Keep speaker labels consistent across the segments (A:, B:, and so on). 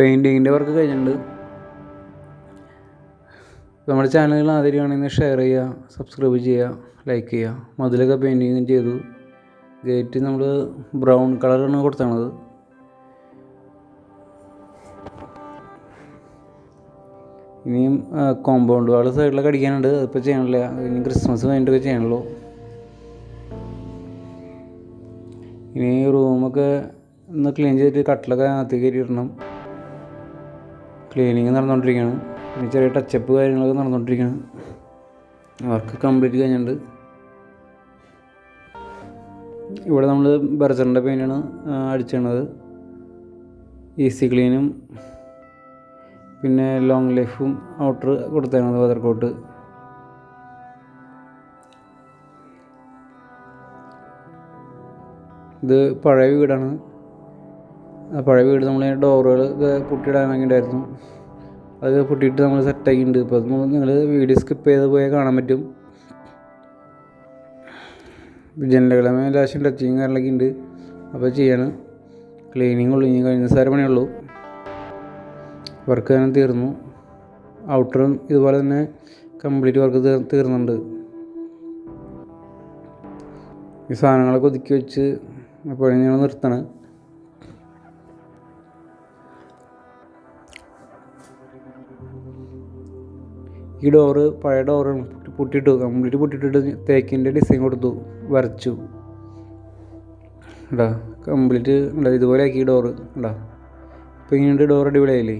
A: പെയിന്റിങ്ങിന്റെ work കഴിഞ്ഞിട്ടുണ്ട്. നമ്മുടെ ചാനലുകൾ ആദ്യമാണെങ്കിൽ ഷെയർ ചെയ്യുക സബ്സ്ക്രൈബ് ചെയ്യുക ലൈക്ക് ചെയ്യുക. മതിലൊക്കെ പെയിന്റിങ് ചെയ്തു. ഗേറ്റ് നമ്മൾ ബ്രൗൺ കളറാണ് കൊടുത്തത് ഇനിയും കോമ്പൗണ്ട് വാൾ സൈഡിലൊക്കെ അടിക്കാനുണ്ട് അതിപ്പോൾ ചെയ്യണില്ല. ഇനി ക്രിസ്മസ് കഴിഞ്ഞിട്ടൊക്കെ ചെയ്യണുള്ളൂ. ഇനി റൂമൊക്കെ ഒന്ന് ക്ലീൻ ചെയ്തിട്ട് കട്ടിലൊക്കെ അകത്തേക്ക് കയറ്റിയിടണം ക്ലീനിങ് നടന്നുകൊണ്ടിരിക്കുകയാണ് പിന്നെ ചെറിയ ടച്ചപ്പ് കാര്യങ്ങളൊക്കെ നടന്നുകൊണ്ടിരിക്കുകയാണ് വർക്ക് കംപ്ലീറ്റ് കഴിഞ്ഞിട്ടുണ്ട്. ഇവിടെ നമ്മൾ ബർജറിന്റെ പെയിന്റാണ് അടിച്ചിടണത് ഈസി ക്ലീനും പിന്നെ ലോങ് ലൈഫും ഔട്ടർ കൊടുത്തിരുന്നത് വെതർക്കോട്ട് ഇത് പഴയ വീടാണ്. പഴയ വീട് നമ്മൾ ഡോറുകൾ പൊട്ടിയിടാനൊക്കെ ഉണ്ടായിരുന്നു അത് പൊട്ടിയിട്ട് നമ്മൾ സെറ്റാക്കിയിട്ടുണ്ട് ഇപ്പോൾ അത് നിങ്ങൾ വീഡിയോ സ്കിപ്പ് ചെയ്ത് പോയാൽ കാണാൻ പറ്റും. ജനലുകളെ ലാശം ടച്ചിങ് കാര്യങ്ങളൊക്കെ ഉണ്ട്. അപ്പോൾ ചെയ്യാണ്. ക്ലീനിങ് ഉള്ളു. ഇനി കഴിഞ്ഞ സാര പണിയുള്ളൂ. വർക്ക് തന്നെ തീർന്നു. ഔട്ടറും ഇതുപോലെ തന്നെ കംപ്ലീറ്റ് വർക്ക് തീർന്നുണ്ട് ഈ സാധനങ്ങളൊക്കെ ഒതുക്കി വെച്ച് എപ്പോഴും ഞങ്ങൾ നിർത്തണം. ഈ ഡോറ് പഴയ ഡോറ് പൊട്ടിയിട്ടു കംപ്ലീറ്റ് പൊട്ടിയിട്ടിട്ട് തേക്കിന്റെ ഡിസൈൻ കൊടുത്തു. വരച്ചു. ഇടാ കംപ്ലീറ്റ് ഉണ്ടാ ഇതുപോലെ ആക്കി ഡോറ് ഉണ്ടാ ഇപ്പോൾ ഇങ്ങോട്ട് ഡോർ അടിപൊളിയായില്ലേ?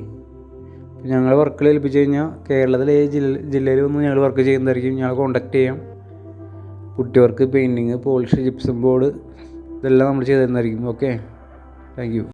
A: ഞങ്ങൾ വർക്കിൽ ഏൽപ്പിച്ച് കഴിഞ്ഞാൽ കേരളത്തിലെ ജില്ല ജില്ലയിൽ വന്ന് ഞങ്ങൾ വർക്ക് ചെയ്യുന്നതായിരിക്കും. ഞങ്ങൾ കോൺടാക്ട് ചെയ്യാം. Putty work painting polish gypsum board ഇതെല്ലാം നമ്മൾ ചെയ്തു തരുന്നതായിരിക്കും. Okay thank you